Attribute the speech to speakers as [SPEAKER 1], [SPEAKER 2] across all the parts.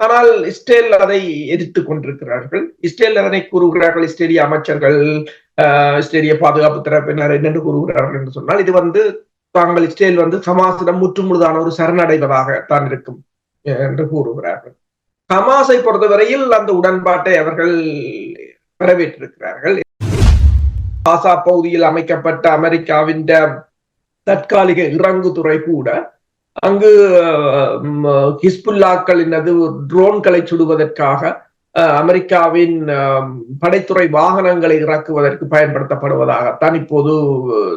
[SPEAKER 1] ஆனால் இஸ்ரேல் அதை எதிர்த்து கொண்டிருக்கிறார்கள். இஸ்ரேல் அதனை கூறுகிறார்கள் இஸ்ரேலிய அமைச்சர்கள் இஸ்ரேலிய பாதுகாப்பு தரப்பினர் என்னென்று கூறுகிறார்கள் என்று சொன்னால் இது வந்து தாங்கள் இஸ்ரேல் வந்து சமாசிடம் முற்றுமுழுதான ஒரு சரணடைவதாக தான் இருக்கும் என்று கூறுகிறார்கள். ஹமாஸை பொறுத்தவரையில் அந்த உடன்பாட்டை அவர்கள் வரவேற்றிருக்கிறார்கள். காசா பகுதியில் அமைக்கப்பட்ட அமெரிக்காவின் தற்காலிக இறங்குதுறை கூட அங்கு ஹிஸ்புல்லாக்களினது ட்ரோன்களை சுடுவதற்காக அமெரிக்காவின் படைத்துறை வாகனங்களை இறக்குவதற்கு பயன்படுத்தப்படுவதாகத்தான் இப்போது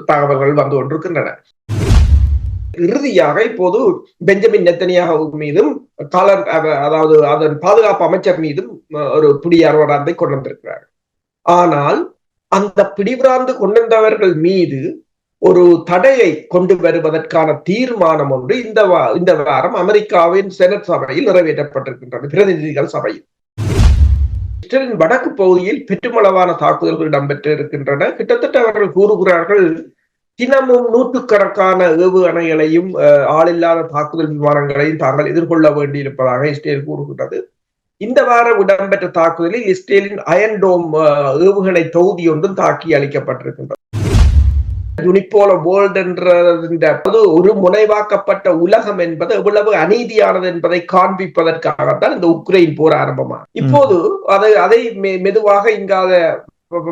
[SPEAKER 1] தகவல்கள் வந்து கொண்டிருக்கின்றன. இறுதியாக இப்போது பெஞ்சமின் நெத்தனியாக மீதும் காலர் அதாவது அதன் பாதுகாப்பு அமைச்சர் மீதும் ஒரு பிடியார்வராந்தை கொண்டு வந்திருக்கிறார் ஆனால் அந்த பிடிபிராந்து கொண்டிருந்தவர்கள் மீது ஒரு தடையை கொண்டு வருவதற்கான தீர்மானம் ஒன்று இந்த இந்த வாரம் அமெரிக்காவின் செனட் சபையில் நிறைவேற்றப்பட்டிருக்கின்றது பிரதிநிதிகள் சபையில். இஸ்ரேலின் வடக்கு பகுதியில் பெற்றுமளவான தாக்குதல்கள் இடம்பெற்று இருக்கின்றன கிட்டத்தட்ட அவர்கள் கூறுகிறார்கள் தினமும் நூற்றுக்கணக்கான ஏவுகணைகளையும் ஆளில்லாத தாக்குதல் விமானங்களையும் தாங்கள் எதிர்கொள்ள வேண்டியிருப்பதாக இஸ்ரேல் கூறுகின்றது. இந்த வாரம் இடம்பெற்ற தாக்குதலில் இஸ்ரேலின் அயன்டோம் ஏவுகணை தொகுதி ஒன்றும் தாக்கி அளிக்கப்பட்டிருக்கின்றது யுனிப்போல வேர்ல்ட் என்ற ஒரு முனைவாக்கப்பட்ட உலகம் என்பது எவ்வளவு அநீதியானது என்பதை காண்பிப்பதற்காகத்தான் இந்த உக்ரைன் போர் ஆரம்பமா இப்போது அதை அதை மெதுவாக இங்காத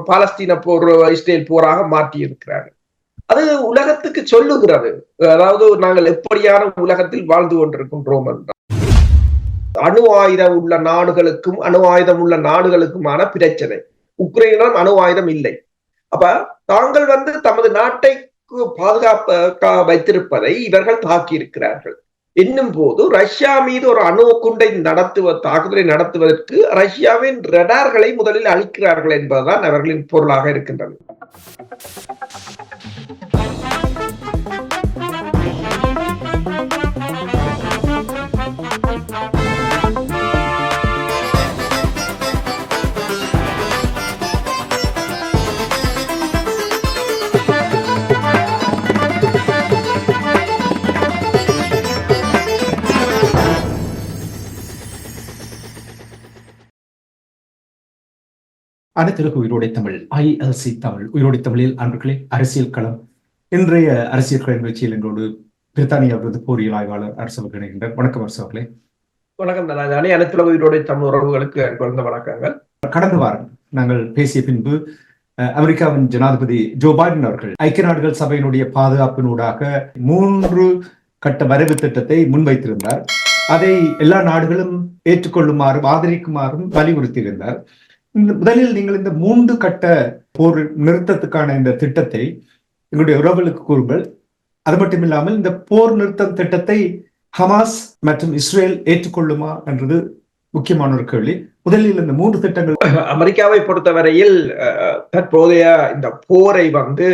[SPEAKER 1] பாலஸ்தீன போர் இஸ்ரேல் போராக மாற்றி இருக்கிறார்கள் அது உலகத்துக்கு சொல்லுகிறது. அதாவது நாங்கள் எப்படியான உலகத்தில் வாழ்ந்து கொண்டிருக்கின்றோம் என்றால் அணு ஆயுதம் உள்ள நாடுகளுக்கும் அணு ஆயுதம் உள்ள நாடுகளுக்குமான பிரச்சனை. உக்ரைனிடம் அணு ஆயுதம் இல்லை. அப்ப தாங்கள் வந்து தமது நாட்டை பாதுகாப்ப வைத்திருப்பதை இவர்கள் தாக்கி இருக்கிறார்கள் என்னும் போது ரஷ்யா மீது ஒரு அணு குண்டை நடத்துவ தாக்குதலை நடத்துவதற்கு ரஷ்யாவின் ரடார்களை முதலில் அளிக்கிறார்கள் என்பதுதான் அவர்களின் பொருளாக இருக்கின்றது.
[SPEAKER 2] அனைத்திற்கு உயிரோடை தமிழ் ஐஎல்சி தமிழ் உயிரோடை தமிழில் அன்பர்களே அரசியல் களம். இன்றைய அரசியல் கள நிகழ்ச்சியில் எங்களோடு பிரித்தானியாவிலிருந்து போரியல் ஆய்வாளர் அரசு இணைகின்றார் வணக்கம் அரசு அவர்களே.
[SPEAKER 1] வணக்கம் தனாஜானி அனைத்துலக உயிரோடை தமிழ் உறவுகளுக்கு குறைந்த வணக்கங்கள்.
[SPEAKER 2] கடந்த வாரம் நாங்கள் பேசிய பின்பு அமெரிக்காவின் ஜனாதிபதி ஜோ பைடன் அவர்கள் ஐக்கிய நாடுகள் சபையினுடைய பாதுகாப்பினூடாக மூன்று கட்ட வரைவு திட்டத்தை முன்வைத்திருந்தார். அதை எல்லா நாடுகளும் ஏற்றுக்கொள்ளுமாறும் ஆதரிக்குமாறும் வலியுறுத்தியிருந்தார். முதலில் நீங்கள் இந்த மூன்று கட்ட போர் நிறுத்தத்துக்கான இந்த திட்டத்தை எங்களுடைய உறவுகளுக்கு கூறுங்கள். அது மட்டும் இல்லாமல் இந்த போர் நிறுத்தம் திட்டத்தை ஹமாஸ் மற்றும் இஸ்ரேல் ஏற்றுக்கொள்ளுமா என்றது முக்கியமான ஒரு கேள்வி. முதலில் இந்த மூன்று திட்டங்கள்
[SPEAKER 1] அமெரிக்காவை பொறுத்தவரையில் தற்போதைய இந்த போரை வந்து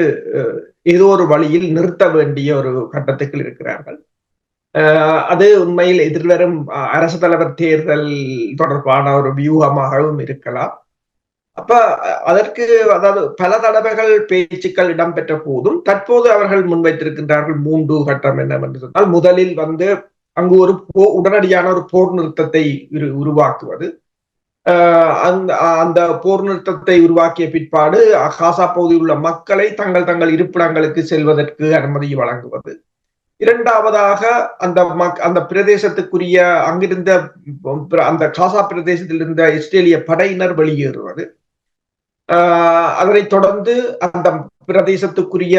[SPEAKER 1] ஏதோ ஒரு வழியில் நிறுத்த வேண்டிய ஒரு கட்டத்துக்கு இருக்கிறார்கள். அது உண்மையில் எதிர்வரும் அரசு தலைவர் தேர்தல் தொடர்பான ஒரு வியூகமாகவும் இருக்கலாம். அப்ப அதற்கு அதாவது பல தடவைகள் பேச்சுக்கள் இடம்பெற்ற போதும் தற்போது அவர்கள் முன்வைத்திருக்கின்றார்கள் மூன்று கட்டம் என்னவென்று சொன்னால் முதலில் வந்து அங்கு ஒரு போ உடனடியான ஒரு போர் நிறுத்தத்தை உருவாக்குவது. அந்த அந்த போர் நிறுத்தத்தை உருவாக்கிய பிற்பாடு காசா பகுதியில் உள்ள மக்களை தங்கள் தங்கள் இருப்பிடங்களுக்கு செல்வதற்கு அனுமதி வழங்குவது. இரண்டாவதாக அந்த மக் அந்த பிரதேசத்துக்குரிய அங்கிருந்த அந்த காசா பிரதேசத்தில் இருந்த இஸ்ரேலிய படையினர் வெளியேறுவது. அதனைத் தொடர்ந்து அந்த பிரதேசத்துக்குரிய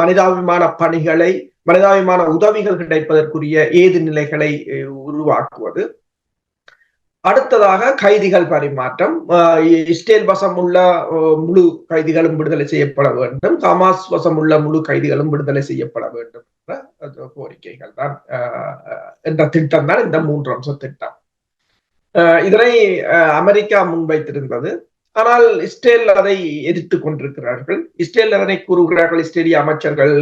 [SPEAKER 1] மனிதாபிமான பணிகளை மனிதாபிமான உதவிகள் கிடைப்பதற்குரிய ஏது நிலைகளை உருவாக்குவது. அடுத்ததாக கைதிகள் பரிமாற்றம். இஸ்ரேல் வசம் உள்ள முழு கைதிகளும் விடுதலை செய்யப்பட வேண்டும். ஹமாஸ் வசம் உள்ள முழு கைதிகளும் விடுதலை செய்யப்பட வேண்டும் என்ற கோரிக்கைகள் தான் என்ற திட்டம் தான் இந்த மூன்று அம்ச திட்டம். இதனை அமெரிக்கா முன்வைத்திருந்தது. ஆனால் இஸ்ரேல் அதை எதிர்த்து கொண்டிருக்கிறார்கள். இஸ்ரேல் அதனை கூறுகிறார்கள் இஸ்ரேலிய அமைச்சர்கள்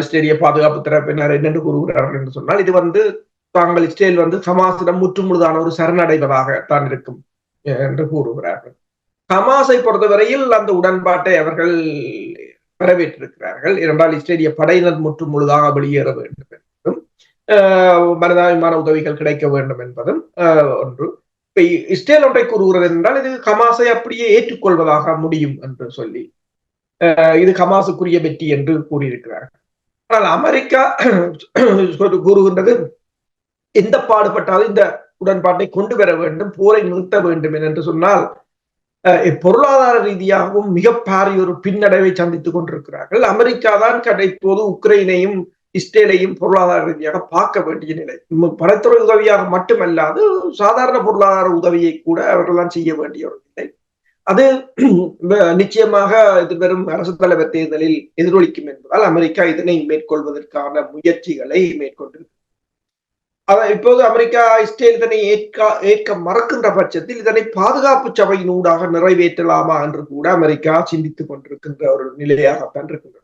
[SPEAKER 1] இஸ்ரேலிய பாதுகாப்பு தரப்பினர் என்னென்று கூறுகிறார்கள் என்று சொன்னால் இது வந்து தாங்கள் இஸ்ரேல் வந்து ஹமாஸிடம் முற்றுமுழுதான ஒரு சரணடைவதாக தான் இருக்கும் என்று கூறுகிறார்கள். ஹமாஸை பொறுத்தவரையில் அந்த உடன்பாட்டை அவர்கள் வரவேற்றிருக்கிறார்கள். இரண்டால் இஸ்ரேலிய படையினர் முற்று முழுதாக வெளியேற வேண்டும் என்றும் மனிதாபிமான உதவிகள் கிடைக்க வேண்டும் என்பதும் அஹ், ஒன்று. இப்ப இஸ்ரேல் ஒன்றை கூறுகிறது என்றால் இது ஹமாஸை அப்படியே ஏற்றுக்கொள்வதாக முடியும் என்று சொல்லி இது ஹமாஸுக்குரிய வெற்றி என்று கூறியிருக்கிறார். ஆனால் அமெரிக்கா கூறுகின்றது எந்த பாடுபட்டாலும் இந்த உடன்பாட்டை கொண்டு வர வேண்டும் போரை நிறுத்த வேண்டும் என்று சொன்னால் பொருளாதார ரீதியாகவும் மிக பாரிய ஒரு பின்னடைவை சந்தித்துக் கொண்டிருக்கிறார்கள். அமெரிக்கா தான் இப்போது உக்ரைனையும் இஸ்ரேலையும் பொருளாதார ரீதியாக பார்க்க வேண்டிய நிலை. பலத்துறை உதவியாக மட்டுமல்லாது சாதாரண பொருளாதார உதவியை கூட அவர்கள்லாம் செய்ய வேண்டிய ஒரு நிலை. அது நிச்சயமாக எதிர்வரும் அரசு தலைவர் தேர்தலில் எதிரொலிக்கும் என்பதால் அமெரிக்கா இதனை மேற்கொள்வதற்கான முயற்சிகளை மேற்கொண்டிருக்கிறது அதான் இப்போது அமெரிக்கா இஸ்ரேல் இதனை ஏற்க ஏற்க மறக்கின்ற பட்சத்தில் இதனை பாதுகாப்பு சபையின் ஊடாக நிறைவேற்றலாமா என்று கூட அமெரிக்கா சிந்தித்துக் கொண்டிருக்கின்ற ஒரு நிலையாகத்தான் இருக்கின்றது.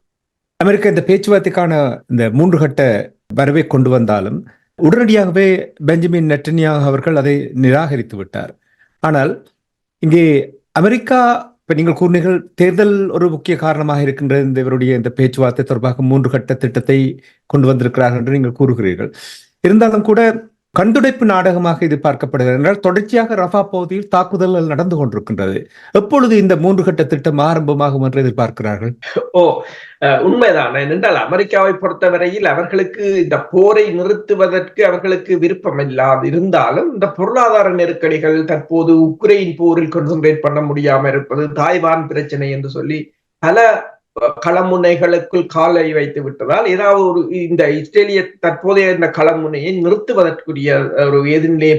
[SPEAKER 2] அமெரிக்கா இந்த பேச்சுவார்த்தைக்கான இந்த மூன்று கட்ட வரவை கொண்டு வந்தாலும் உடனடியாகவே பெஞ்சமின் நெட்டன்யாக அவர்கள் அதை நிராகரித்து விட்டார். ஆனால் இங்கே அமெரிக்கா இப்ப நீங்கள் கூறினீர்கள் தேர்தல் ஒரு முக்கிய காரணமாக இருக்கின்ற இந்த இவருடைய இந்த பேச்சுவார்த்தை தொடர்பாக மூன்று கட்ட திட்டத்தை கொண்டு வந்திருக்கிறார்கள் என்று நீங்கள் கூறுகிறீர்கள். இருந்தாலும் கூட கண்டுடைப்பு நாடகமாக இது பார்க்கப்படுகிறது என்றால் தொடர்ச்சியாக ரஃபா பகுதியில் தாக்குதல்கள் நடந்து கொண்டிருக்கின்றது. எப்பொழுது இந்த மூன்று கட்ட திட்டம் ஆரம்பமாகும் என்று எதிர்பார்க்கிறார்கள்?
[SPEAKER 1] ஓ அஹ், உண்மைதான். என்றால் அமெரிக்காவை பொறுத்தவரையில் அவர்களுக்கு இந்த போரை நிறுத்துவதற்கு அவர்களுக்கு விருப்பம் இல்லாது இருந்தாலும் இந்த பொருளாதார நெருக்கடிகள் தற்போது உக்ரைன் போரில் கான்சென்ட்ரேட் பண்ண முடியாம இருப்பது தாய்வான் பிரச்சனை என்று சொல்லி பல களமுனைகளுக்குள் காலை வைத்து விட்டதால் ஏதாவது ஒரு இந்த இஸ்ரேலிய தற்போதைய இந்த களமுனையை நிறுத்துவதற்குரிய ஒரு எதிர்நிலையை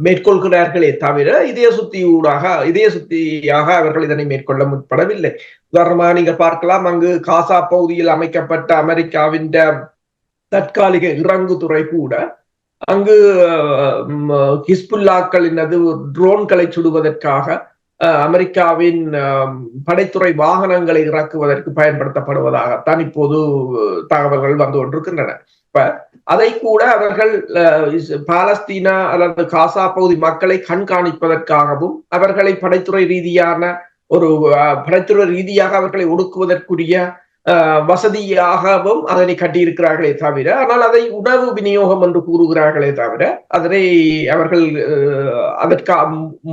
[SPEAKER 1] மேற்கொள்கிறார்களே தவிர இதய சுத்தி ஊடாக இதய சுத்தியாக அவர்கள் இதனை மேற்கொள்ள முற்படவில்லை. உதாரணமாக நீங்க பார்க்கலாம் அங்கு காசா பகுதியில் அமைக்கப்பட்ட அமெரிக்காவின் தற்காலிக இறங்கு துறை கூட அங்கு ஹிஸ்புல்லாக்கள் ஹிஸ்புல்லாக்களினது ட்ரோன்களை சுடுவதற்காக அமெரிக்காவின் படைத்துறை வாகனங்களை இறக்குவதற்கு பயன்படுத்தப்படுவதாகத்தான் இப்போது தகவல்கள் வந்து கொண்டிருக்கின்றன. இப்ப அதை கூட அவர்கள் அஹ், பாலஸ்தீனா அல்லது காசா பகுதி மக்களை கண்காணிப்பதற்காகவும் அவர்களை படைத்துறை ரீதியான ஒரு படைத்துறை ரீதியாக அவர்களை ஒடுக்குவதற்குரிய வசதியாகவும் அதனை கட்டியிருக்கிறார்களே தவிர ஆனால் அதை உணவு விநியோகம் என்று கூறுகிறார்களே தவிர அதனை அவர்கள் அஹ், அதற்கா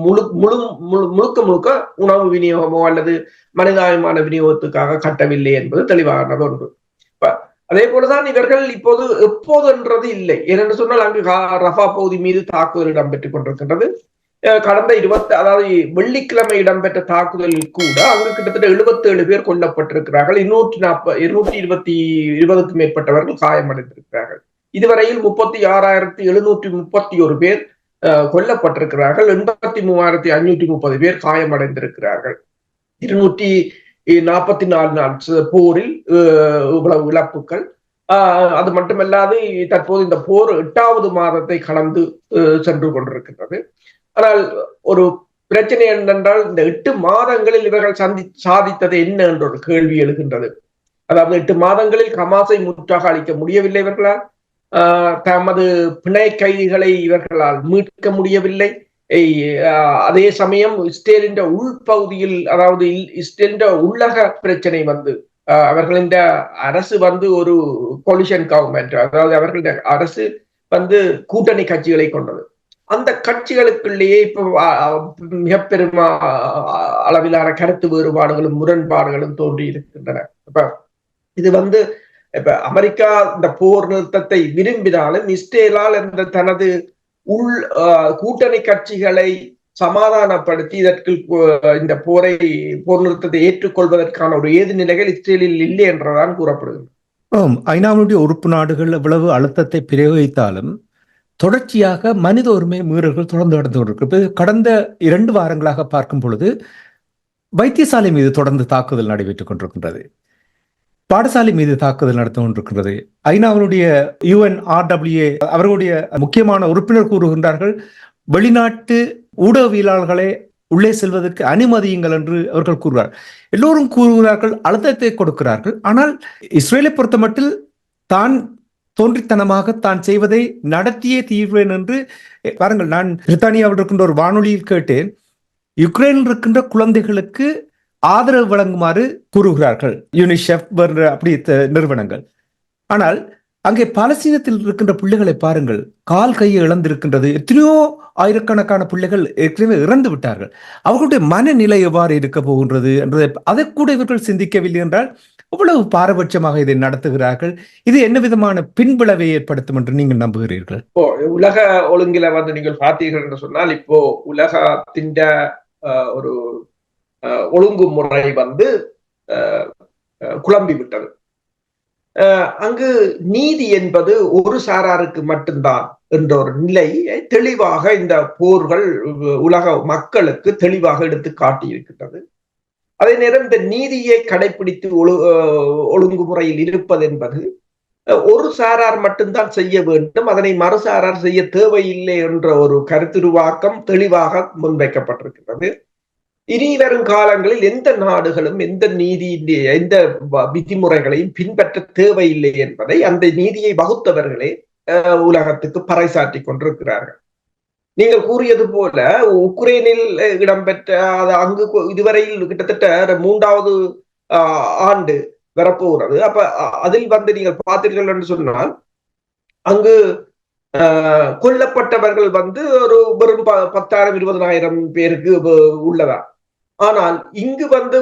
[SPEAKER 1] முழு முழு முழு முழுக்க முழுக்க உணவு விநியோகமோ அல்லது மனிதாயமான விநியோகத்துக்காக கட்டவில்லை என்பது தெளிவானது ஒன்று. இப்ப அதே போலதான் இவர்கள் இப்போது எப்போதுன்றது இல்லை. ஏனென்று சொன்னால் அங்கு ரஃபா பகுதி மீது தாக்குதல் இடம்பெற்றுக் கொண்டிருக்கின்றது. கடந்த இருபத்தி அதாவது வெள்ளிக்கிழமை இடம்பெற்ற தாக்குதலில் கூட அங்கு கிட்டத்தட்ட 77 பேர் கொல்லப்பட்டிருக்கிறார்கள். இருநூற்றி நாற்பது இருநூற்றி இருபத்தி இருபதுக்கும் மேற்பட்டவர்கள் காயமடைந்திருக்கிறார்கள். இதுவரையில் முப்பத்தி ஆறாயிரத்தி எழுநூற்றி முப்பத்தி ஒரு பேர் கொல்லப்பட்டிருக்கிறார்கள். எண்பத்தி மூவாயிரத்தி ஐநூற்றி முப்பது பேர் காயமடைந்திருக்கிறார்கள். இருநூற்றி நாற்பத்தி நாலு நாள் போரில் அஹ், இவ்வளவு இழப்புகள். ஆஹ், அது மட்டுமல்லாது தற்போது இந்த போர் எட்டாவது மாதத்தை கடந்து அஹ், சென்று கொண்டிருக்கின்றது. ஆனால் ஒரு பிரச்சனை என்னென்றால் இந்த எட்டு மாதங்களில் இவர்கள் சந்தி சாதித்தது என்ன என்ற ஒரு கேள்வி எழுகின்றது. அதாவது எட்டு மாதங்களில் கமாசை முற்றாக அளிக்க முடியவில்லை இவர்களால். ஆஹ், தமது பிணை கைதிகளை இவர்களால் மீட்க முடியவில்லை. ஆஹ், அதே சமயம் இஸ்ரேலின் உள்பகுதியில் அதாவது இல்- இஸ்ரேலின் உள்ளக பிரச்சனை வந்து ஆஹ், அவர்களின் அரசு வந்து ஒரு கொலிஷன் கவர்மெண்ட் அதாவது அவர்களின் அரசு வந்து கூட்டணி கட்சிகளை கொண்டது. அந்த கட்சிகளுக்குள்ளேயே இப்போ மிக பெரும் அளவிலான கருத்து வேறுபாடுகளும் முரண்பாடுகளும் தோன்றி இருக்கின்றன. இப்ப இது வந்து இப்ப அமெரிக்கா இந்த போர் நிறுத்தத்தை விரும்பினாலும் இஸ்ரேலால் இந்த தனது உள் ஆஹ், கூட்டணி கட்சிகளை சமாதானப்படுத்தி இதற்கு இந்த போரை போர் நிறுத்தத்தை ஏற்றுக்கொள்வதற்கான ஒரு ஏது நிலைகள் இஸ்ரேலில் இல்லை என்றுதான் கூறப்படுகிறது.
[SPEAKER 2] ஐநாவுடைய உறுப்பு நாடுகள் எவ்வளவு அழுத்தத்தை பிரயோகித்தாலும் தொடர்ச்சியாக மனித உரிமை மீறல்கள் தொடர்ந்து நடந்து கொண்டிருக்கு கடந்த இரண்டு வாரங்களாக பார்க்கும் பொழுது வைத்தியசாலை மீது தொடர்ந்து தாக்குதல் நடைபெற்றுக் கொண்டிருக்கின்றது. பாடசாலை மீது தாக்குதல் நடத்தி கொண்டிருக்கின்றது. ஐநாவினுடைய யுஎன் ஆர்டபிள்யூஏ அவர்களுடைய முக்கியமான உறுப்பினர் கூறுகின்றார்கள் வெளிநாட்டு ஊடகவியலாளர்களை உள்ளே செல்வதற்கு அனுமதியுங்கள் என்று அவர்கள் கூறுகிறார். எல்லோரும் கூறுகிறார்கள் அழுத்தத்தை கொடுக்கிறார்கள். ஆனால் இஸ்ரேலை பொறுத்தமட்டில் தான் தோன்றித்தனமாக தான் செய்வதை நடத்தியே தீர்வேன் என்று பாருங்கள் நான் பிரித்தானியாவில் இருக்கின்ற ஒரு வானொலியில் கேட்டேன். யுக்ரைனில் இருக்கின்ற குழந்தைகளுக்கு ஆதரவு வழங்குமாறு கூறுகிறார்கள். யூனிசெஃப் அப்படி நிறுவனங்கள். ஆனால் அங்கே பாலஸ்தீனத்தில் இருக்கின்ற பிள்ளைகளை பாருங்கள். கால் கையை இழந்திருக்கின்றது. எத்தனையோ ஆயிரக்கணக்கான பிள்ளைகள் ஏற்கனவே இறந்து விட்டார்கள். அவர்களுடைய மனநிலை எவ்வாறு இருக்க போகின்றது என்றதை அதை கூட இவர்கள் சிந்திக்கவில்லை என்றால் இவ்வளவு பாரபட்சமாக இதை நடத்துகிறார்கள்? இது என்ன விதமான பின்விளைவை ஏற்படுத்தும் என்று நீங்கள் நம்புகிறீர்கள்?
[SPEAKER 1] இப்போ உலக ஒழுங்கில வந்து நீங்கள் பார்த்தீர்கள் என்று சொன்னால் இப்போ உலகத்தின் அஹ், ஒரு ஒழுங்கு முறை வந்து குழம்பி விட்டது. அங்கு நீதி என்பது ஒரு சாராருக்கு மட்டும்தான் என்ற ஒரு நிலையை தெளிவாக இந்த போர்கள் உலக மக்களுக்கு தெளிவாக எடுத்து காட்டியிருக்கின்றது. அதே நேரம் இந்த நீதியை கடைபிடித்து ஒழு ஒழுங்குமுறையில் இருப்பது என்பது ஒரு சாரார் மட்டும்தான் செய்ய வேண்டும். அதனை மறுசாரார் செய்ய தேவையில்லை என்ற ஒரு கருத்துருவாக்கம் தெளிவாக முன்வைக்கப்பட்டிருக்கிறது. இனி வரும் காலங்களில் எந்த நாடுகளும் எந்த நீதி எந்த விதிமுறைகளையும் பின்பற்ற தேவையில்லை என்பதை அந்த நீதியை வகுத்தவர்களே உலகத்துக்கு பறைசாற்றி கொண்டிருக்கிறார்கள். நீங்கள் கூறியது போல உக்ரைனில் இடம்பெற்ற அங்கு இதுவரையில் கிட்டத்தட்ட மூன்றாவது ஆஹ், ஆண்டு வரப்போகிறது. அப்ப அதில் வந்து நீங்கள் பார்த்தீர்கள் என்று சொன்னால் அங்கு கொல்லப்பட்டவர்கள் வந்து ஒரு வெறும் ப- பத்தாயிரம் இருபதனாயிரம் பேருக்கு உள்ளதா? ஆனால் இங்கு வந்து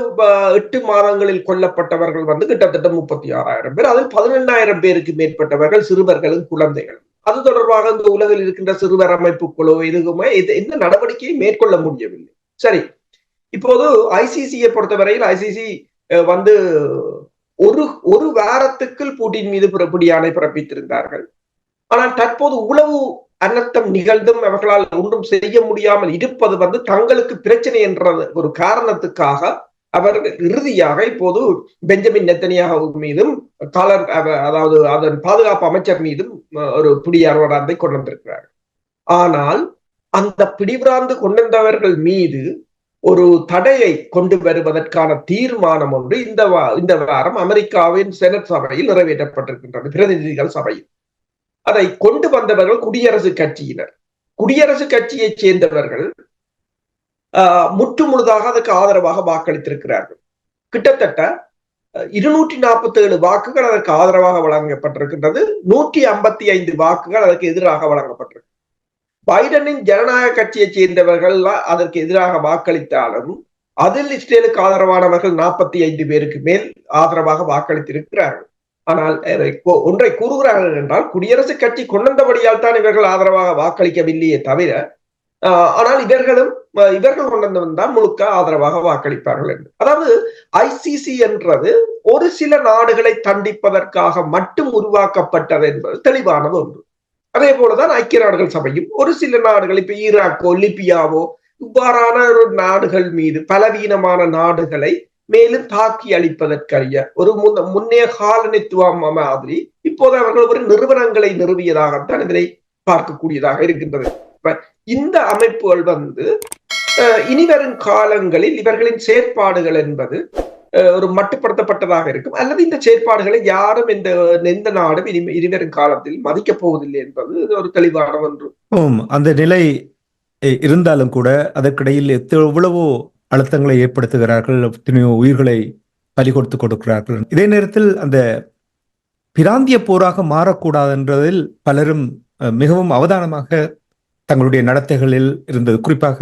[SPEAKER 1] எட்டு மாதங்களில் கொல்லப்பட்டவர்கள் வந்து கிட்டத்தட்ட முப்பத்தி ஆறாயிரம் பேர். அதில் பதினெண்ணாயிரம் பேருக்கு மேற்பட்டவர்கள் சிறுவர்களும் குழந்தைகள் அது தொடர்பாக இந்த உலகில் இருக்கின்ற சிறுவர் அமைப்புகளோ எதுவுமே இது எந்த நடவடிக்கையும் மேற்கொள்ள முடியவில்லை. சரி இப்போது ஐசிசியை பொறுத்தவரையில் ஐசிசி வந்து ஒரு ஒரு வாரத்துக்குள் பூட்டின் மீது பிடியாணை பிறப்பித்திருந்தார்கள். ஆனால் தற்போது உளவு அனர்த்தம் நிகழ்ந்தும் அவர்களால் ஒன்றும் செய்ய முடியாமல் இருப்பது வந்து தங்களுக்கு பிரச்சனை என்ற ஒரு காரணத்துக்காக அவர் இறுதியாக இப்போது பெஞ்சமின் நெத்தனியாக மீதும் காலர் அதாவது அதன் பாதுகாப்பு அமைச்சர் மீதும் ஒரு பிடியார்வராந்தை கொண்டு வந்திருக்கிறார். ஆனால் அந்த பிடிபிராந்து கொண்டு வந்தவர்கள் மீது ஒரு தடையை கொண்டு வருவதற்கான தீர்மானம் ஒன்று இந்த வா- இந்த வாரம் அமெரிக்காவின் செனட் சபையில் நிறைவேற்றப்பட்டிருக்கின்றது பிரதிநிதிகள் சபையில். அதை கொண்டு வந்தவர்கள் குடியரசுக் கட்சியினர். குடியரசுக் கட்சியைச் சேர்ந்தவர்கள் முற்று முழுதாக அதுக்கு ஆதரவாக வாக்களித்திருக்கிறார்கள். கிட்டத்தட்ட இருநூற்றி நாற்பத்தி ஏழு வாக்குகள் அதற்கு ஆதரவாக வழங்கப்பட்டிருக்கின்றது. நூற்றி ஐம்பத்தி ஐந்து வாக்குகள் அதற்கு எதிராக வழங்கப்பட்டிருக்கு பைடனின் ஜனநாயக கட்சியைச் சேர்ந்தவர்கள் அதற்கு எதிராக வாக்களித்தாலும் அதில் இஸ்ரேலுக்கு ஆதரவானவர்கள் நாற்பத்தி ஐந்து பேருக்கு மேல் ஆதரவாக வாக்களித்திருக்கிறார்கள். ஆனால் அதை ஒன்றை கூறுகிறார்கள் என்றால் குடியரசுக் கட்சி கொண்டபடியால் தான் இவர்கள் ஆதரவாக வாக்களிக்கவில்லையே தவிர ஆனால் இவர்களும் இவர்கள் கொண்டு தான் முழுக்க ஆதரவாக வாக்களிப்பார்கள் என்று. அதாவது ஐசிசி என்றது ஒரு சில நாடுகளை தண்டிப்பதற்காக மட்டும் உருவாக்கப்பட்டது என்பது தெளிவானது ஒன்று. அதே போலதான் ஐக்கிய நாடுகள் சபையும் ஒரு சில நாடுகள் இப்ப ஈராக்கோ லிபியாவோ இவ்வாறான ஒரு நாடுகள் மீது பலவீனமான நாடுகளை மேலும் தாக்கி அளிப்பதற்கரிய ஒரு முன்ன முன்னைய காலனித்துவம் மாதிரி இப்போது அவர்கள் ஒரு நிறுவனங்களை நிறுவியதாகத்தான் இதனை பார்க்கக்கூடியதாக இருக்கின்றது. இந்த அமைப்புகள் வந்து இனிவரும் காலங்களில் இவர்களின் செயற்பாடுகள் என்பது ஒரு மட்டுப்படுத்தப்பட்டதாக இருக்கும். அல்லது இந்த செயற்பாடுகளை யாரும் இந்த எந்த நாடும் இனி இனிவரும் காலத்தில் மதிக்கப் போவதில்லை என்பது ஒரு தெளிவான ஒன்று.
[SPEAKER 2] அந்த நிலை இருந்தாலும் கூட அதற்கிடையில் எவ்வளவோ அழுத்தங்களை ஏற்படுத்துகிறார்கள் எத்தனையோ உயிர்களை பலி கொடுத்து கொடுக்கிறார்கள். இதே நேரத்தில் அந்த பிராந்திய போராக மாறக்கூடாது என்றதில் பலரும் மிகவும் அவதானமாக தங்களுடைய நடத்தைகளில் இருந்தது. குறிப்பாக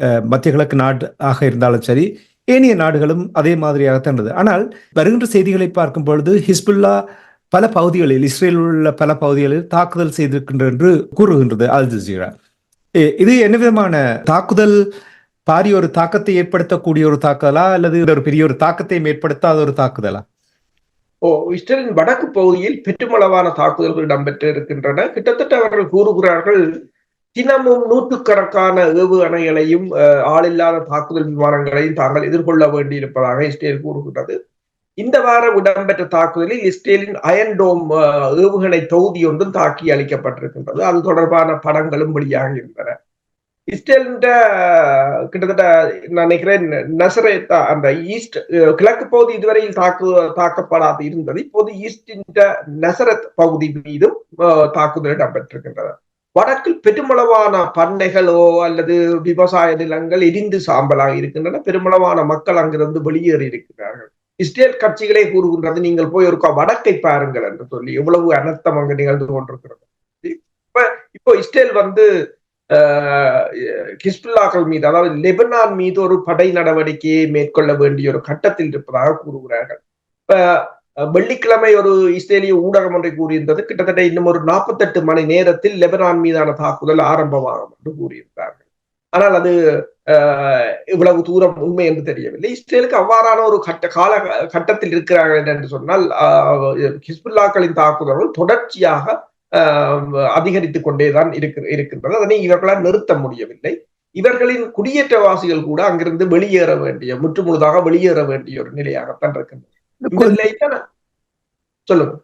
[SPEAKER 2] அஹ், மத்திய கிழக்கு நாடு ஆக இருந்தாலும் சரி ஏனைய நாடுகளும் அதே மாதிரியாகத்தான் இருந்தது. ஆனால் வருகின்ற செய்திகளை பார்க்கும் பொழுது ஹிஸ்புல்லா பல பகுதிகளில் இஸ்ரேலில் உள்ள பல பகுதிகளில் தாக்குதல் செய்திருக்கின்றது என்று கூறுகின்றது அல் ஜசீரா. இது என்ன விதமான தாக்குதல்? பாரிய ஒரு தாக்கத்தை ஏற்படுத்தக்கூடிய ஒரு தாக்குதலா? அல்லது ஒரு பெரிய ஒரு தாக்கத்தை ஏற்படுத்தாத ஒரு தாக்குதலா?
[SPEAKER 1] ஓ இஸ்ரேலின் வடக்கு பகுதியில் பெற்றுமளவான தாக்குதல்கள் இடம்பெற்று இருக்கின்றன கிட்டத்தட்ட அவர்கள் கூறுகிறார்கள் தினமும் நூற்றுக்கணக்கான ஏவுகணைகளையும் ஆளில்லாத தாக்குதல் விமானங்களையும் தாங்கள் எதிர்கொள்ள வேண்டியிருப்பதாக இஸ்ரேல் கூறுகின்றது. இந்த வாரம் இடம்பெற்ற தாக்குதலில் இஸ்ரேலின் அயன்டோம் ஏவுகணை தொகுதி ஒன்றும் தாக்கி அளிக்கப்பட்டிருக்கின்றது அது தொடர்பான படங்களும் வெளியாக இருந்தன இஸ்ரேலின் கிட்டத்தட்ட நான் நினைக்கிறேன் நசரேத்தா அந்த ஈஸ்ட் கிழக்கு பகுதி இதுவரையில் தாக்கு தாக்கப்படாது இருந்தது. இப்போது ஈஸ்டின் நசரத் பகுதி மீதும் அஹ், தாக்குதல் இடம்பெற்றிருக்கின்றன வடக்கில் பெருமளவான பண்ணைகளோ அல்லது விவசாய நிலங்கள் எரிந்து சாம்பலாக இருக்கின்றன. பெருமளவான மக்கள் அங்கிருந்து வெளியேறி இருக்கிறார்கள். இஸ்ரேல் கட்சிகளே கூறுகின்றது நீங்கள் போய் ஒரு வடக்கை பாருங்கள் என்று சொல்லி எவ்வளவு அனர்த்தம் அங்கு நிகழ்ந்து கொண்டிருக்கிறது. இப்ப இப்போ இஸ்ரேல் வந்து ஹிஸ்புல்லாக்கள் மீது அதாவது லெபனான் மீது ஒரு படை நடவடிக்கையை மேற்கொள்ள வேண்டிய ஒரு கட்டத்தில் இருப்பதாக கூறுகிறார்கள். இப்ப வெள்ளிக்கிழமை ஒரு இஸ்ரேலிய ஊடகம் ஒன்றை கூறியிருந்தது. கிட்டத்தட்ட இன்னும் ஒரு நாற்பத்தெட்டு மணி நேரத்தில் லெபனான் மீதான தாக்குதல் ஆரம்பமாகும் என்று கூறியிருந்தார்கள். ஆனால் அது இவ்வளவு தூரம் உண்மை என்று தெரியவில்லை. இஸ்ரேலுக்கு அவ்வாறான ஒரு கட்ட கால கட்டத்தில் இருக்கிறார்கள் என்று சொன்னால் ஹிஸ்புல்லாக்களின் தாக்குதல்கள் தொடர்ச்சியாக அதிகரித்துக் கொண்டேதான் இருக்கின்றது அதனை இவர்களால் நிறுத்த முடியவில்லை. இவர்களின் குடியேற்றவாசிகள் கூட அங்கிருந்து வெளியேற வேண்டிய முற்றுமுழுதாக வெளியேற வேண்டிய ஒரு நிலையாகத்தான் இருக்கின்றது சொல்லுங்க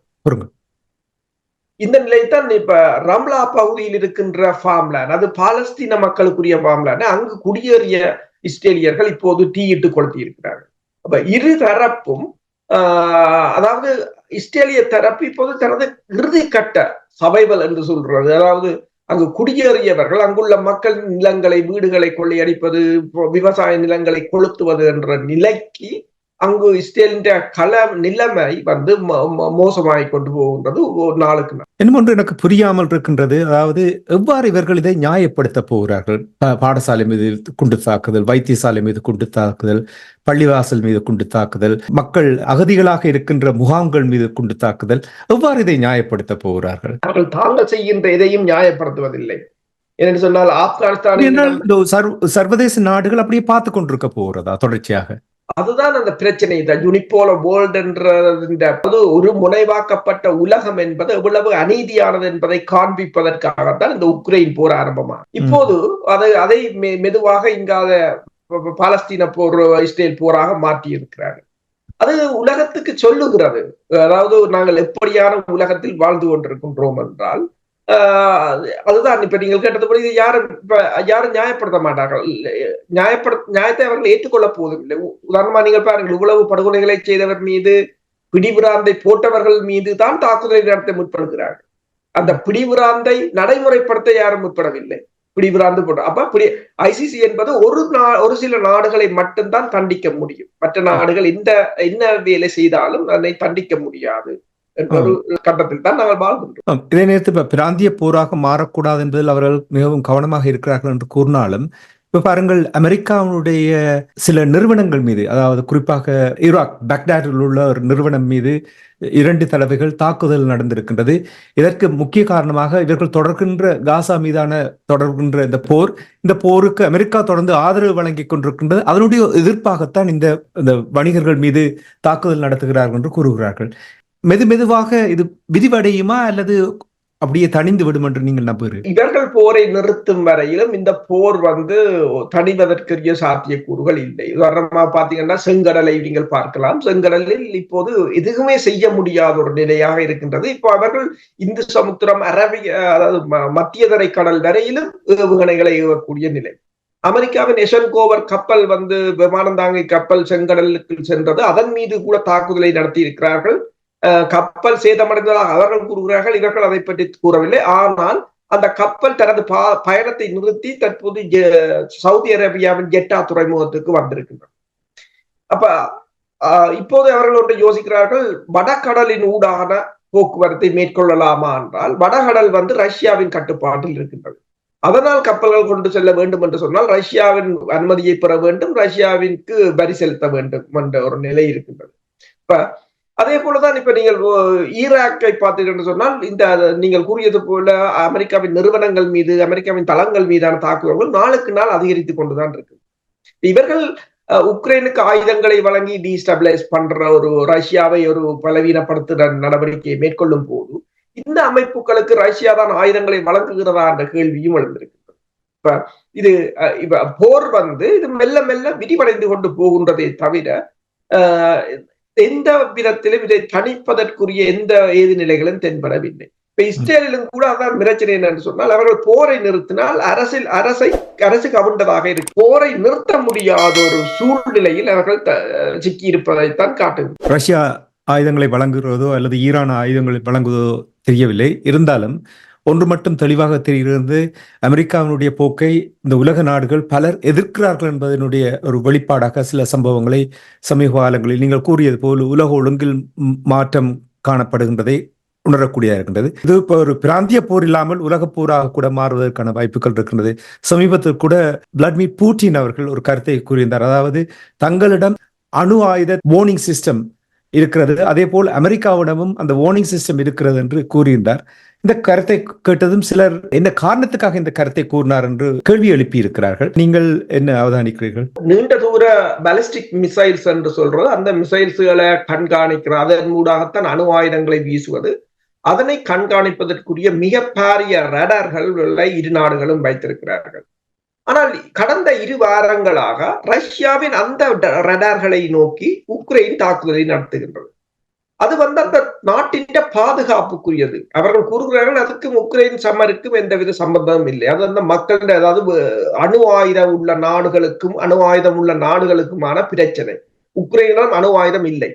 [SPEAKER 1] இந்த நிலைத்தான் இப்ப ரம்லா பகுதியில் இருக்கின்ற ஃபார்ம்லேண்ட் அது பாலஸ்தீன மக்களுக்குரிய ஃபார்ம்லேண்ட் அங்கு குடியேறிய இஸ்ரேலியர்கள் இப்போது தீயிட்டு கொளுத்தி இருக்கிறார்கள் அப்ப இரு தரப்பும் அதாவது இஸ்ரேலிய தரப்பு இப்போது தனது இறுதி கட்ட சபைவல் என்று சொல்றது. அதாவது அங்கு குடியேறியவர்கள் அங்குள்ள மக்கள் நிலங்களை வீடுகளை கொள்ளையடிப்பது விவசாய நிலங்களை கொளுத்துவது என்ற நிலைக்கு அங்கு இஸ்ரேலின் கள நிலைமை வந்து மோசமாகி கொண்டு போகின்றது ஒரு நாளுக்கு நாள்.
[SPEAKER 2] இன்னும் ஒன்று எனக்கு புரியாமல் இருக்கின்றது. அதாவது எவ்வாறு இவர்கள் இதை நியாயப்படுத்த போகிறார்கள்? பாடசாலை மீது குண்டு தாக்குதல் வைத்தியசாலை மீது குண்டு தாக்குதல் பள்ளிவாசல் மீது குண்டு தாக்குதல் மக்கள் அகதிகளாக இருக்கின்ற முகாம்கள் மீது குண்டு தாக்குதல் எவ்வாறு இதை நியாயப்படுத்த போகிறார்கள்?
[SPEAKER 1] அவர்கள் தாங்கள் செய்கின்ற எதையும் நியாயப்படுத்துவதில்லை. என்று சொன்னால் ஆப்கானிஸ்தான்
[SPEAKER 2] சர்வதேச நாடுகள் அப்படியே பார்த்து கொண்டிருக்க போகிறதா தொடர்ச்சியாக?
[SPEAKER 1] அதுதான் அந்த பிரச்சனை. இந்த யுனிப்போல வேர்ல்ட் என்ற ஒரு முனைவாக்கப்பட்ட உலகம் என்பது எவ்வளவு அநீதியானது என்பதை காண்பிப்பதற்காகத்தான் இந்த உக்ரைன் போர் ஆரம்பமா இப்போது அதை அதை மெதுவாக இங்காத பாலஸ்தீன போர் இஸ்ரேல் போராக மாற்றி இருக்கிறார்கள் அது உலகத்துக்கு சொல்லுகிறது. அதாவது நாங்கள் எப்படியான உலகத்தில் வாழ்ந்து கொண்டிருக்கின்றோம் என்றால் அதுதான். இப்ப நீங்கள் கேட்டதுபடி இது யாரும் இப்ப யாரும் நியாயப்படுத்த மாட்டார்கள். நியாயப்பட நியாயத்தை அவர்கள் ஏற்றுக்கொள்ள போவதில்லை. உதாரணமா நீங்கள் பாருங்கள் இவ்வளவு படுகொலைகளை செய்தவர் மீது பிடிபிராந்தை போட்டவர்கள் மீது தான் தாக்குதலை நடத்த முற்படுகிறார்கள். அந்த பிடிபிராந்தை நடைமுறைப்படுத்த யாரும் முற்படவில்லை. பிடிபிராந்து போட்டு அப்ப பிடி ஐசிசி என்பது ஒரு நா ஒரு சில நாடுகளை மட்டும்தான் தண்டிக்க முடியும். மற்ற நாடுகள் இந்த என்ன வேலை செய்தாலும் அதனை தண்டிக்க முடியாது. ஒரு கட்டத்தில் தான் நாங்கள் வாழ்கின்றோம்.
[SPEAKER 2] இதே நேரத்தில் இப்ப பிராந்திய போராக மாறக்கூடாது என்பதில் அவர்கள் மிகவும் கவனமாக இருக்கிறார்கள் என்று கூறினாலும் இப்ப பாருங்கள் அமெரிக்காவுடைய சில நிறுவனங்கள் மீது அதாவது குறிப்பாக ஈராக் பக்தாடில் உள்ள ஒரு நிறுவனம் மீது இரண்டு தடவைகள் தாக்குதல் நடந்திருக்கின்றது. இதற்கு முக்கிய காரணமாக இவர்கள் தொடர்கின்ற காசா மீதான தொடர்கின்ற இந்த போர் இந்த போருக்கு அமெரிக்கா தொடர்ந்து ஆதரவு வழங்கி கொண்டிருக்கின்றது. அதனுடைய எதிர்ப்பாகத்தான் இந்த இந்த வணிகர்கள் மீது தாக்குதல் நடத்துகிறார்கள் என்று கூறுகிறார்கள். மெது மெதுவாக இது விரிவடையுமா அல்லது அப்படியே தணிந்து விடும் என்று நீங்கள் நம்புகிறீர்கள்?
[SPEAKER 1] இவர்கள் போரை நிறுத்தும் வரையிலும் இந்த போர் வந்து தணிவதற்குரிய சாத்தியக்கூறுகள் இல்லை. உதாரணமா பாத்தீங்கன்னா செங்கடலை நீங்கள் பார்க்கலாம். செங்கடலில் இப்போது எதுவுமே செய்ய முடியாத ஒரு நிலையாக இருக்கின்றது. இப்போ அவர்கள் இந்து சமுத்திரம் அரபிய அதாவது மத்திய தரை கடல் வரையிலும் ஏவுகணைகளை ஏவக்கூடிய நிலை. அமெரிக்காவின் எஷன்கோவர் கப்பல் வந்து விமானந்தாங்கி கப்பல் செங்கடலுக்கு சென்றது. அதன் மீது கூட தாக்குதலை நடத்தி இருக்கிறார்கள் கப்பல் சேதமடைந்ததாக அவர்கள் கூறுகிறார்கள் இவர்கள் அதை பற்றி கூறவில்லை. ஆனால் அந்த கப்பல் தனது பயணத்தை நிறுத்தி தற்போது சவுதி அரேபியாவின் ஜெட்டா துறைமுகத்துக்கு வந்திருக்கின்றன அப்ப இப்போது அவர்கள் ஒன்று யோசிக்கிறார்கள் வடகடலின் ஊடான போக்குவரத்தை மேற்கொள்ளலாமா என்றால் வடகடல் வந்து ரஷ்யாவின் கட்டுப்பாட்டில் இருக்கின்றது. அதனால் கப்பல்கள் கொண்டு செல்ல வேண்டும் என்று சொன்னால் ரஷ்யாவின் அனுமதியை பெற வேண்டும் ரஷ்யாவிற்கு வரி செலுத்த வேண்டும் என்ற ஒரு நிலை இருக்கின்றது. இப்ப அதே போலதான் இப்ப நீங்கள் ஈராக்கை பார்த்தீங்கன்னு சொன்னால் இந்த நீங்கள் கூறியது போல அமெரிக்காவின் நிறுவனங்கள் மீது அமெரிக்காவின் தளங்கள் மீதான தாக்குதல்கள் நாளுக்கு நாள் அதிகரித்து கொண்டுதான் இருக்கு. இவர்கள் உக்ரைனுக்கு ஆயுதங்களை வழங்கி டீஸ்டபிளைஸ் பண்ற ஒரு ரஷ்யாவை ஒரு பலவீனப்படுத்துகிற நடவடிக்கையை மேற்கொள்ளும் போது இந்த அமைப்புகளுக்கு ரஷ்யா தான் ஆயுதங்களை வழங்குகிறதா என்ற கேள்வியும் எழுந்திருக்கு இப்ப இது போர் வந்து இது மெல்ல மெல்ல விரிவடைந்து கொண்டு போகின்றதை தவிர எந்த விதத்திலும் இதை தணிப்பதற்குரிய எந்த ஏது நிலைகளும் தென்படவில்லை. இப்ப இஸ்ரேலிலும் கூட அதான் பிரச்சனை என்னன்னு சொன்னால் அவர்கள் போரை நிறுத்தினால் அரசில் அரசை அரசு கவுண்டதாக இருக்கு போரை நிறுத்த முடியாத ஒரு சூழ்நிலையில் அவர்கள் சிக்கி இருப்பதைத்தான் காட்டுது
[SPEAKER 2] ரஷ்யா ஆயுதங்களை வழங்குகிறதோ அல்லது ஈரான் ஆயுதங்களை வழங்குவதோ தெரியவில்லை. இருந்தாலும் ஒன்று மட்டும் தெளிவாக தெரிகிறது. அமெரிக்காவினுடைய போக்கை இந்த உலக நாடுகள் பலர் எதிர்க்கிறார்கள் என்பதனுடைய ஒரு வெளிப்பாடாக சில சம்பவங்களை சமீப காலங்களில் நீங்கள் கூறியது போல் உலக ஒழுங்கில் மாற்றம் காணப்படுகின்றதை உணரக்கூடியதாக இருக்கின்றது. இது இப்போ ஒரு பிராந்திய போர் இல்லாமல் உலக போராக கூட மாறுவதற்கான வாய்ப்புகள் இருக்கின்றது. சமீபத்தில் கூட விளாடிமிர் பூட்டின் அவர்கள் ஒரு கருத்தை கூறியிருந்தார். அதாவது தங்களிடம் அணு ஆயுத வார்னிங் சிஸ்டம் இருக்கிறது. அதே போல் அமெரிக்காவிடமும் அந்த வார்னிங் சிஸ்டம் இருக்கிறது என்று கூறியிருந்தார். இந்த கருத்தை கேட்டதும் சிலர் என்ன காரணத்துக்காக இந்த கருத்தை கூறினார் என்று கேள்வி எழுப்பி இருக்கிறார்கள் நீங்கள் என்ன அவதானிக்கிறீர்கள்?
[SPEAKER 1] நீண்ட தூர பாலிஸ்டிக் மிசைல்ஸ் என்று சொல்றது அந்த மிசைல்ஸ்களை கண்காணிக்கிற அதன் மூடாகத்தான் அணு ஆயுதங்களை வீசுவது அதனை கண்காணிப்பதற்குரிய மிக பாரிய ரடர்கள் இரு நாடுகளும் வைத்திருக்கிறார்கள். ஆனால் கடந்த இரு வாரங்களாக ரஷ்யாவின் அந்த ரடார்களை நோக்கி உக்ரைன் தாக்குதலை நடத்துகின்றது. அது வந்து அந்த நாட்டின் பாதுகாப்புக்குரியது. அவர்கள் கூறுகிறார்கள் அதுக்கும் உக்ரைன் சமருக்கும் எந்தவித சம்பந்தமும் இல்லை. அது அந்த மக்களிட அதாவது அணு ஆயுதம் உள்ள நாடுகளுக்கும் அணு ஆயுதம் உள்ள நாடுகளுக்குமான பிரச்சனை. உக்ரைனிடம் அணு ஆயுதம் இல்லை.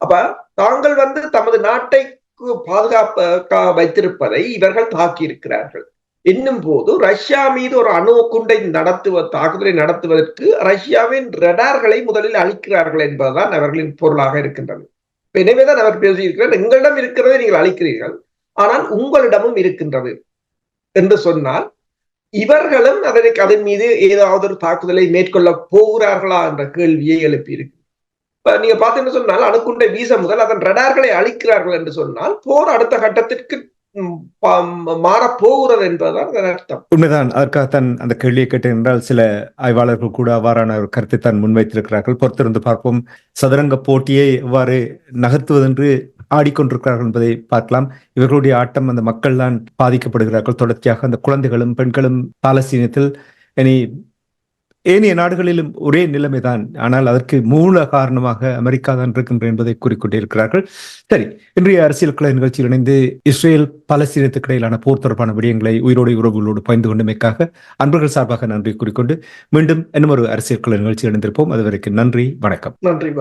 [SPEAKER 1] அப்ப தாங்கள் வந்து தமது நாட்டை பாதுகாப்பு வைத்திருப்பதை இவர்கள் தாக்கி இருக்கிறார்கள் என்னும் போது ரஷ்யா மீது ஒரு அணு குண்டை நடத்துவ தாக்குதலை நடத்துவதற்கு ரஷ்யாவின் ரடார்களை முதலில் அழிக்கிறார்கள் என்பதுதான் அவர்களின் பொருளாக இருக்கின்றது. எனவேதான் அவர் பேசியிருக்கிறார் எங்களிடம் இருக்கிறதை நீங்கள் அழிக்கிறீர்கள் ஆனால் உங்களிடமும் இருக்கின்றது என்று சொன்னால் இவர்களும் அதனை அதன் மீது ஏதாவது ஒரு தாக்குதலை மேற்கொள்ள போகிறார்களா என்ற கேள்வியை எழுப்பியிருக்கு இப்ப நீங்க பார்த்தீங்கன்னு சொன்னால் அணுகுண்டை வீச முதல் அதன் ரடார்களை அழிக்கிறார்கள் என்று சொன்னால் போர் அடுத்த கட்டத்திற்கு மாறப்போகிறார் என்பதுதான் அதன் அர்த்தம்.
[SPEAKER 2] உண்மைதான். அதற்காகத்தான் அந்த கேள்வியை கேட்டேன் என்றால் சில ஆய்வாளர்கள் கூட அவ்வாறான ஒரு கருத்தை தான் முன்வைத்திருக்கிறார்கள். பொறுத்திருந்து பார்ப்போம். சதுரங்க போட்டியை எவ்வாறு நகர்த்துவதென்று ஆடிக்கொண்டிருக்கிறார்கள் என்பதை பார்க்கலாம். இவர்களுடைய ஆட்டம் அந்த மக்கள் தான் பாதிக்கப்படுகிறார்கள். தொடர்ச்சியாக அந்த குழந்தைகளும் பெண்களும் பாலஸ்தீனத்தில் இனி ஏனைய நாடுகளிலும் ஒரே நிலைமைதான். ஆனால் அதற்கு மூல காரணமாக அமெரிக்கா தான் இருக்கின்ற என்பதை கூறிக்கொண்டிருக்கிறார்கள் சரி இன்றைய அரசியல் கலை நிகழ்ச்சியில் இணைந்து இஸ்ரேல் பலஸ்தீனத்துக்கு இடையிலான போர் தொடர்பான விடயங்களை உயிரோடு உறவுகளோடு பகிர்ந்து கொண்டமைக்காக அன்பர்கள் சார்பாக நன்றி கூறிக்கொண்டு மீண்டும் இன்னும் ஒரு அரசியல் கலை நிகழ்ச்சியில் இணைந்திருப்போம். அதுவரைக்கும் நன்றி வணக்கம்.
[SPEAKER 1] நன்றி